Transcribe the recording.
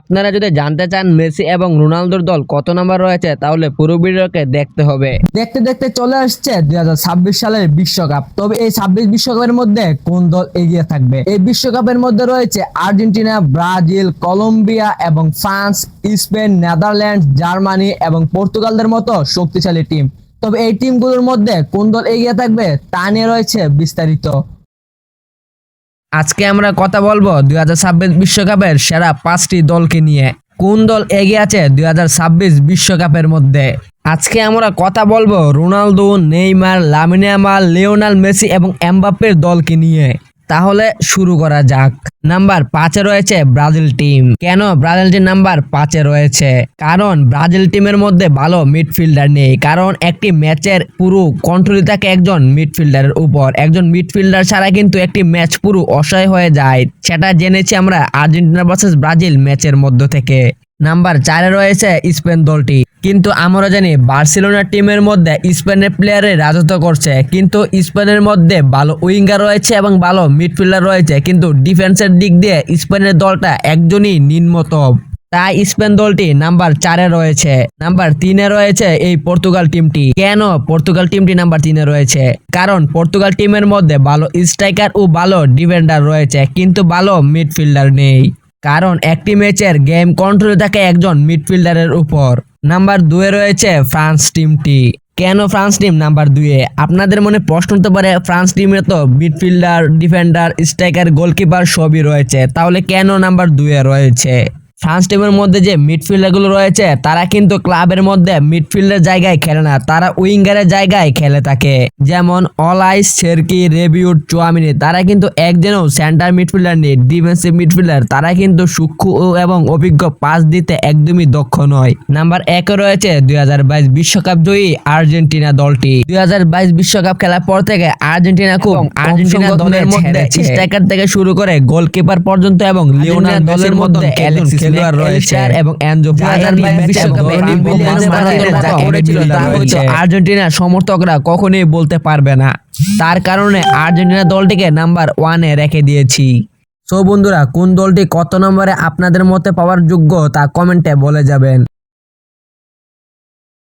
আপনারা যদি জানতে চান মেসি এবং রোনালদোর দল কত নম্বর রয়েছে, তাহলে পুরো ভিডিওকে দেখতে হবে। দেখতে দেখতে চলে আসছে দুই সালের বিশ্বকাপ। তবে এই ছাব্বিশ বিশ্বকাপের মধ্যে কোন দল এগিয়ে থাকবে? এই বিশ্বকাপের মধ্যে রয়েছে আর্জেন্টিনা, ব্রাজিল, কলম্বিয়া এবং ফ্রান্স, স্পেন নেদারল্যান্ড জার্মানি এবং পর্তুগালদের মতো শক্তিশালী টিম। তবে এই টিমগুলোর মধ্যে কোন দল এগিয়ে থাকবে, তা নিয়ে রয়েছে বিস্তারিত। আজকে আমরা কথা বলব দুই বিশ্বকাপের সেরা পাঁচটি দলকে নিয়ে। কোন দল এগিয়ে আছে দুই বিশ্বকাপের মধ্যে? আজকে আমরা কথা বলব Ronaldo, Neymar Lamine Yamal Lionel Messi এবং এমবাপ্পের দলকে নিয়ে। তাহলে শুরু করা যাক। নাম্বার পাঁচে রয়েছে ব্রাজিল টিম। কেন ব্রাজিল টিম নাম্বার পাঁচে রয়েছে? কারণ ব্রাজিল টিমের মধ্যে ভালো মিডফিল্ডার নেই। কারণ একটি ম্যাচের পুরো কন্ট্রোল থাকে একজন মিডফিল্ডারের উপর। একজন মিডফিল্ডার ছাড়া কিন্তু একটি ম্যাচ পুরো অসহায় হয়ে যায়। সেটা জেনেছি আমরা আর্জেন্টিনা ভার্সেস ব্রাজিল ম্যাচের মধ্য থেকে। নাম্বার চারে রয়েছে স্পেন দলটি। কিন্তু আমরা জানি বার্সেলোনা টিমের মধ্যে স্পেনের প্লেয়ারে রাজত্ব করছে। কিন্তু স্পেনের মধ্যে ভালো উইঙ্গার রয়েছে এবং ভালো মিডফিল্ডার রয়েছে। কিন্তু ডিফেন্সের দিক দিয়ে স্পেনের দলটা একজনই নিম্নতম। তাই স্পেন দলটি নাম্বার চারে রয়েছে। নাম্বার তিনে রয়েছে এই পর্তুগাল টিমটি। কেন পর্তুগাল টিমটি নাম্বার তিনে রয়েছে? কারণ পর্তুগাল টিমের মধ্যে ভালো স্ট্রাইকার ও ভালো ডিফেন্ডার রয়েছে। কিন্তু ভালো মিডফিল্ডার নেই। কারণ একটি ম্যাচের গেম কন্ট্রোল থাকে একজন মিডফিল্ডারের উপর। নাম্বার দুয়ে রয়েছে ফ্রান্স টিমটি কেন ফ্রান্স টিম নাম্বার দুয়ে। আপনাদের মনে প্রশ্ন হতে পারে ফ্রান্স টিমে তো মিডফিল্ডার ডিফেন্ডার স্ট্রাইকার গোলকিপার সবই রয়েছে। তাহলে কেন নাম্বার দুয়ে রয়েছে? ফ্রান্স টিমের মধ্যে যে মিডফিল্ডারগুলো রয়েছে তারা কিন্তু ক্লাবের মধ্যে মিডফিল্ডের জায়গায় খেলে না তারা উইঙ্গারের জায়গায় খেলে থাকে। যেমন অলাইস শেরকি রেবিউট চুয়ামিনি তারা কিন্তু একজনও সেন্টার মিডফিল্ডার নেই ডিফেন্সিভ মিডফিল্ডার। তারা কিন্তু সূক্ষ্ম এবং অভিজ্ঞ পাস দিতে একদমই দক্ষ নয়। নাম্বার একে রয়েছে দুই বিশ্বকাপ জয়ী আর্জেন্টিনা দলটি। দুই বিশ্বকাপ খেলার পর থেকে আর্জেন্টিনা খুব আর্জেন্টিনা দলের মধ্যে স্ট্রাইকার থেকে শুরু করে গোলকিপার পর্যন্ত এবং লিওনাল দলের মধ্যে অ্যালেক্সিস খেলোয়াড় রয়েছে এবং এনজো আর্জেন্টিনার সমর্থকরা কখনোই বলতে পারবে না। তার কারণে আর্জেন্টিনা দলটিকে নাম্বার ওয়ানে রেখে দিয়েছি। সো বন্ধুরা কোন দলটি কত নম্বরে আপনাদের মতে পাওয়ার যোগ্য তা কমেন্টে বলে যাবেন।